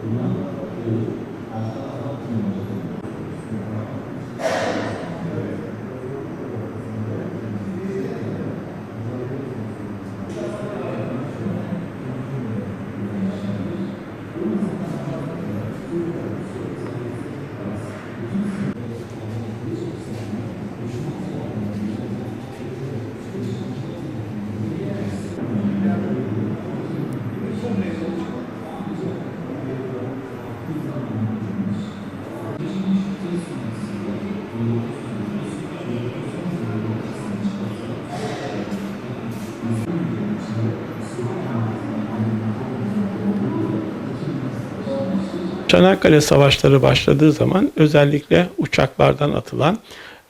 Lima, tujuh, asal Çanakkale Savaşları başladığı zaman özellikle uçaklardan atılan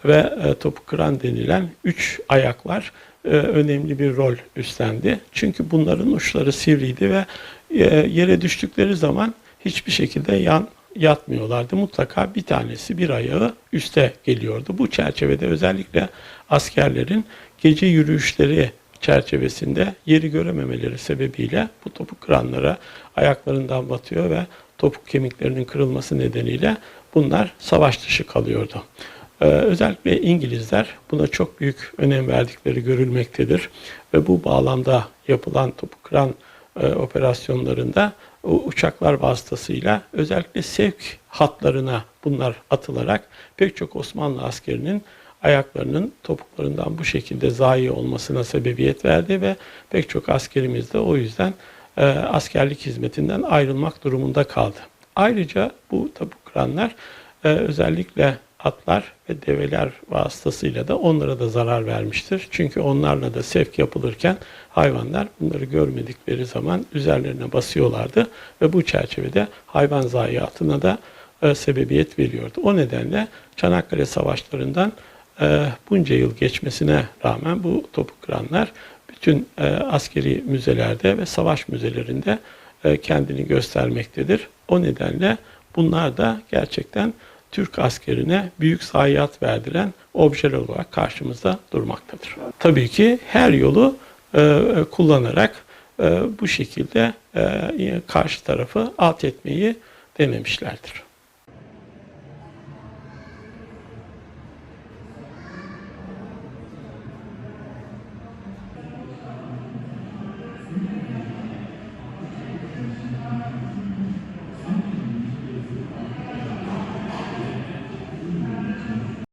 ve e, topu kıran denilen üç ayaklar e, önemli bir rol üstlendi. Çünkü bunların uçları sivriydi ve e, yere düştükleri zaman hiçbir şekilde yan yatmıyorlardı. Mutlaka bir tanesi bir ayağı üste geliyordu. Bu çerçevede özellikle askerlerin gece yürüyüşleri çerçevesinde yeri görememeleri sebebiyle bu topuk kıranlara ayaklarından batıyor ve topuk kemiklerinin kırılması nedeniyle bunlar savaş dışı kalıyordu. Ee, özellikle İngilizler buna çok büyük önem verdikleri görülmektedir ve bu bağlamda yapılan topuk kıran e, operasyonlarında o uçaklar vasıtasıyla özellikle sevk hatlarına bunlar atılarak pek çok Osmanlı askerinin ayaklarının topuklarından bu şekilde zayi olmasına sebebiyet verdi ve pek çok askerimiz de o yüzden e, askerlik hizmetinden ayrılmak durumunda kaldı. Ayrıca bu topuk kıranlar e, özellikle atlar ve develer vasıtasıyla da onlara da zarar vermiştir. Çünkü onlarla da sevk yapılırken hayvanlar bunları görmedikleri zaman üzerlerine basıyorlardı ve bu çerçevede hayvan zayiatına da e, sebebiyet veriyordu. O nedenle Çanakkale Savaşları'ndan e, bunca yıl geçmesine rağmen bu topuk kıranlar bütün e, askeri müzelerde ve savaş müzelerinde e, kendini göstermektedir. O nedenle bunlar da gerçekten Türk askerine büyük zayiat verdiren objeler olarak karşımızda durmaktadır. Tabii ki her yolu e, kullanarak bu şekilde karşı tarafı alt etmeyi denemişlerdir.